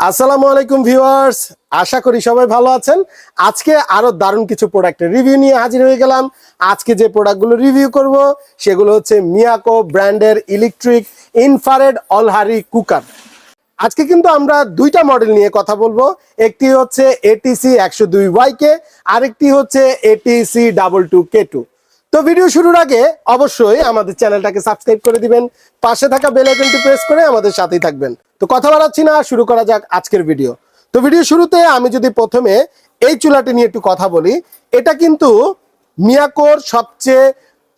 আসসালামু আলাইকুম ভিউয়ার্স, আশা করি সবাই ভালো আছেন। আজকে আরও দারুণ কিছু প্রোডাক্টের রিভিউ নিয়ে হাজির হয়ে গেলাম। আজকে যে প্রোডাক্টগুলো রিভিউ করব, সেগুলো হচ্ছে মিয়াকো ব্র্যান্ডের ইলেকট্রিক ইনফারেড অলহারি কুকার আজকে কিন্তু আমরা দুইটা মডেল নিয়ে কথা বলব। একটি হচ্ছে এটিসি একশো দুই ওয়াই কে আরেকটি হচ্ছে ATC double two K two তো ভিডিও শুরুর আগে অবশ্যই আমাদের চ্যানেলটাকে সাবস্ক্রাইব করে দিবেন, পাশে থাকা বেল আইকনটি প্রেস করে আমাদের সাথেই থাকবেন। তো কথা বাড়াচ্ছি না, শুরু করা যাক আজকের ভিডিও তো ভিডিও শুরুতে আমি যদি প্রথমে এই চুলাটি নিয়ে একটু কথা বলি, এটা কিন্তু মিয়াকোর সবচেয়ে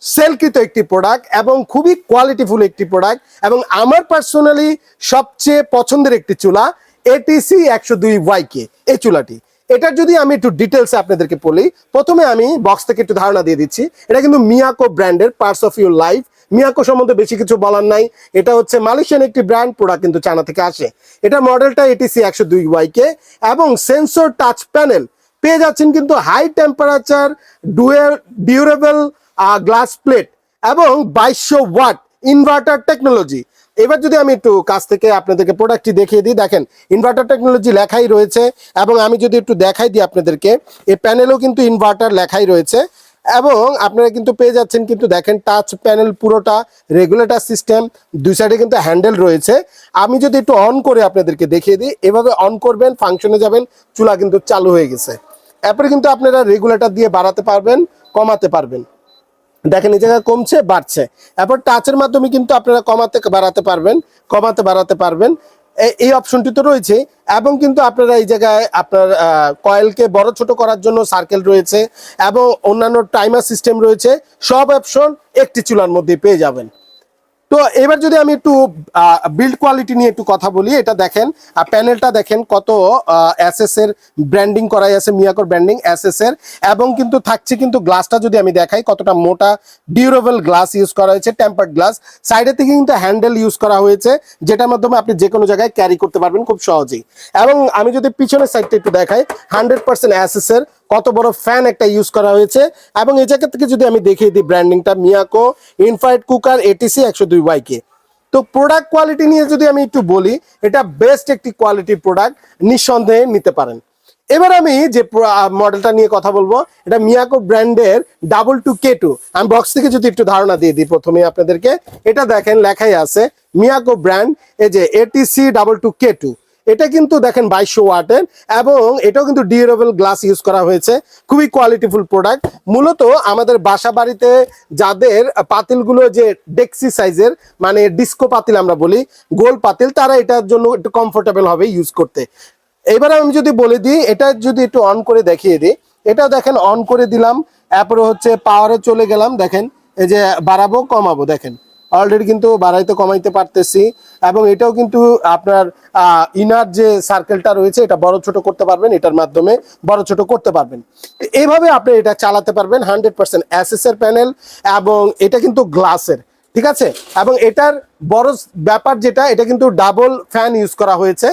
সেলকৃত একটি প্রোডাক্ট এবং খুবই কোয়ালিটিফুল একটি প্রোডাক্ট এবং আমার পার্সোনালি সবচেয়ে পছন্দের একটি চুলা এটিসি একশো দুই ওয়াইকে এই চুলাটি। এটার যদি আমি একটু ডিটেলসে আপনাদেরকে বলি, প্রথমে আমি বক্স থেকে একটু ধারণা দিয়ে দিচ্ছি। এটা কিন্তু মিয়াকো ব্র্যান্ডের parts of your life Miyako সম্বন্ধে বেশি কিছু বলার নাই। এটা হচ্ছে মালয়েশিয়ান একটি ব্র্যান্ড প্রোডাক্ট কিন্তু চায়না থেকে আসে। এটা মডেলটা এটিসি একশো দুই ওয়াইকে এবং সেন্সর টাচ প্যানেল পেয়ে যাচ্ছেন কিন্তু high temperature dual durable glass plate এবং বাইশশো ওয়াট ইনভার্টার টেকনোলজি এবার যদি আমি একটু কাছ থেকে আপনাদেরকে প্রোডাক্টটি দেখিয়ে দিই, দেখেন ইনভার্টার টেকনোলজি লেখাই রয়েছে এবং আমি যদি একটু দেখাই দিই আপনাদেরকে, এই প্যানেলও কিন্তু ইনভার্টার লেখাই রয়েছে এবং আপনারা কিন্তু পেয়ে যাচ্ছেন কিন্তু দেখেন টাচ প্যানেল পুরোটা রেগুলেটর সিস্টেম দুই সাইডে কিন্তু হ্যান্ডেল রয়েছে। আমি যদি একটু অন করে আপনাদেরকে দেখিয়ে দিই, এভাবে অন করবেন ফাংশনে যাবেন, চুলা কিন্তু চালু হয়ে গেছে। এরপরে কিন্তু আপনারা রেগুলেটর দিয়ে বাড়াতে পারবেন, কমাতে পারবেন। দেখেন, এই জায়গায় কমছে, বাড়ছে। এরপর টাচের মাধ্যমে কিন্তু আপনারা কমাতে বাড়াতে পারবেন, কমাতে বাড়াতে পারবেন। এই অপশনটি তো রয়েছে, এবং কিন্তু আপনারা এই জায়গায় আপনার কয়েলকে বড় ছোট করার জন্য সার্কেল রয়েছে, এবং অন্যান্য টাইমার সিস্টেম রয়েছে, সব অপশন একটি চুলার মধ্যে পেয়ে যাবেন। তো এবার যদি আমি একটু বিল্ড কোয়ালিটি নিয়ে একটু কথা বলি, এটা দেখেন প্যানেলটা দেখেন কত এসএস এর ব্র্যান্ডিং করাই আছে মিয়াকোর ব্র্যান্ডিং এসএস এর, এবং কিন্তু থাকছে কিন্তু গ্লাসটা যদি আমি দেখাই, কতটা মোটা ডিউরেবল গ্লাস ইউজ করা হয়েছে টেম্পার্ড গ্লাস সাইডে থেকে কিন্তু হ্যান্ডেল ইউজ করা হয়েছে, যেটার মাধ্যমে আপনি যে কোনো জায়গায় ক্যারি করতে পারবেন খুব সহজেই। এবং আমি যদি পিছনের সাইডটা একটু দেখাই হান্ড্রেড পার্সেন্ট এসএস এর কত বড় ফ্যান একটা ইউজ করা হয়েছে। এবং এই জায়গা থেকে যদি আমি দেখিয়ে দিই ব্র্যান্ডিংটা মিয়াকো ইনফাইট কুকার এটিসি একশো দুই ওয়াইকে তো প্রোডাক্ট কোয়ালিটি নিয়ে যদি আমি একটু বলি, এটা বেস্ট একটি কোয়ালিটি প্রোডাক্ট নিঃসন্দেহে নিতে পারেন। এবার আমি যে মডেলটা নিয়ে কথা বলব, এটা মিয়াকো ব্র্যান্ডের ডাবল টু কে টু আমি বক্স থেকে যদি একটু ধারণা দিয়ে দিই প্রথমে আপনাদেরকে, এটা দেখেন লেখাই আছে মিয়াকো ব্র্যান্ড এই যে ATC double two K two এটা কিন্তু দেখেন বাইশশো ওয়াটের এবং এটাও কিন্তু ডিউরেবল গ্লাস ইউজ করা হয়েছে। খুবই কোয়ালিটিফুল প্রোডাক্ট। মূলত আমাদের বাসা বাড়িতে যাদের পাতিলগুলো যে ডেক্সি সাইজের মানে ডিস্কো পাতিল আমরা বলি, গোল পাতিল, তারা এটার জন্য একটু কমফোর্টেবল হবে ইউজ করতে। এবার আমি যদি বলে দিই, এটা যদি একটু অন করে দেখিয়ে দিই এটাও দেখেন অন করে দিলাম তারপরে হচ্ছে পাওয়ারে চলে গেলাম, দেখেন, এই যে বাড়াবো, কমাবো, দেখেন। অলরেডি কিন্তু বাড়াইতে, কমাইতে পারতেছি। এবং এটাও কিন্তু আপনার ইনার যে সার্কেলটা রয়েছে, এটা বড় ছোট করতে পারবেন, এটার মাধ্যমে বড় ছোট করতে পারবেন। এইভাবে আপনি এটা চালাতে পারবেন হান্ড্রেড পার্সেন্ট এর প্যানেল এবং এটা কিন্তু গ্লাসের ঠিক আছে? এবং এটার বড় ব্যাপার যেটা, এটা কিন্তু ডাবল ফ্যান ইউজ করা হয়েছে।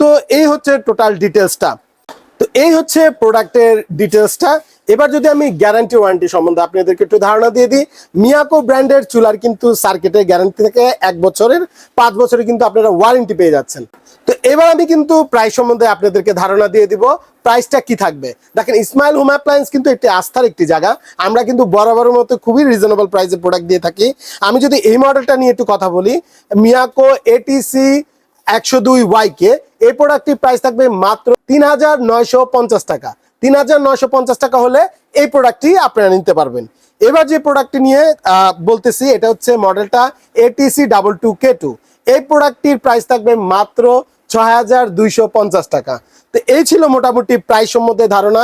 তো এই হচ্ছে টোটাল ডিটেলসটা তো এই হচ্ছে প্রোডাক্টের ডিটেলসটা এবার যদি আমি গ্যারান্টি ওয়ারেন্টি সম্বন্ধে আপনাদেরকে একটু ধারণা দিয়ে দিই মিয়াকো ব্র্যান্ডের চুলার কিন্তু সার্কিটের গ্যারান্টি থেকে এক বছরের, পাঁচ বছরে কিন্তু আপনারা ওয়ারেন্টি পেয়ে যাচ্ছেন। তো এবার আমি কিন্তু প্রাইস সম্বন্ধে আপনাদেরকে ধারণা দিয়ে দিব প্রাইসটা কি থাকবে? দেখেন ইসমাইল হোম অ্যাপ্লায়েন্স কিন্তু একটি আস্থার একটি জায়গা। আমরা কিন্তু বরাবরের মতো খুবই রিজনেবল প্রাইসে প্রোডাক্ট দিয়ে থাকি। আমি যদি এই মডেলটা নিয়ে একটু কথা বলি মিয়াকো এটিসি একশো দুই ওয়াইকে এই প্রোডাক্টটির প্রাইস থাকবে মাত্র তিন হাজার নয়শো পঞ্চাশ টাকা। তিন হাজার নয়শো পঞ্চাশ টাকা হলে এই প্রোডাক্টটি আপনারা নিতে পারবেন। এবার যে প্রোডাক্টটি নিয়ে বলতেছি, এটা হচ্ছে মডেলটা ATC double two K two এই প্রোডাক্টটির প্রাইস থাকবে মাত্র ছয় হাজার দুইশো পঞ্চাশ টাকা। তো এই ছিল মোটামুটি প্রাইস সম্বন্ধে ধারণা।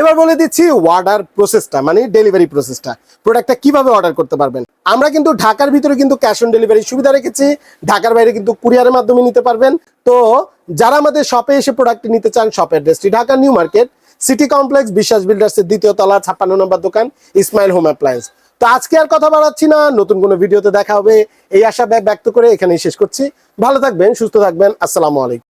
এবার বলে দিচ্ছি অর্ডার প্রসেসটা মানে ডেলিভারি প্রসেসটা প্রোডাক্টটা কীভাবে অর্ডার করতে পারবেন? আমরা কিন্তু ঢাকার ভিতরে কিন্তু ক্যাশ অন ডেলিভারি সুবিধা রেখেছি। ঢাকার বাইরে কিন্তু কুরিয়ারের মাধ্যমে নিতে পারবেন। তো যারা আমাদের শপে এসে প্রোডাক্টটি নিতে চান শপের অ্যাড্রেসটি Dhaka New Market City Complex Biswas বিল্ডার্সের দ্বিতীয় তলা, ছাপ্পান্ন নম্বর দোকান ইসমাইল হোম অ্যাপ্লায়েন্স তো আজকে আর কথা বাড়াচ্ছি না, নতুন কোনো ভিডিওতে দেখা হবে। এই আশা ব্যক্ত করে এখানেই শেষ করছি। ভালো থাকবেন, সুস্থ থাকবেন, আসসালামু আলাইকুম।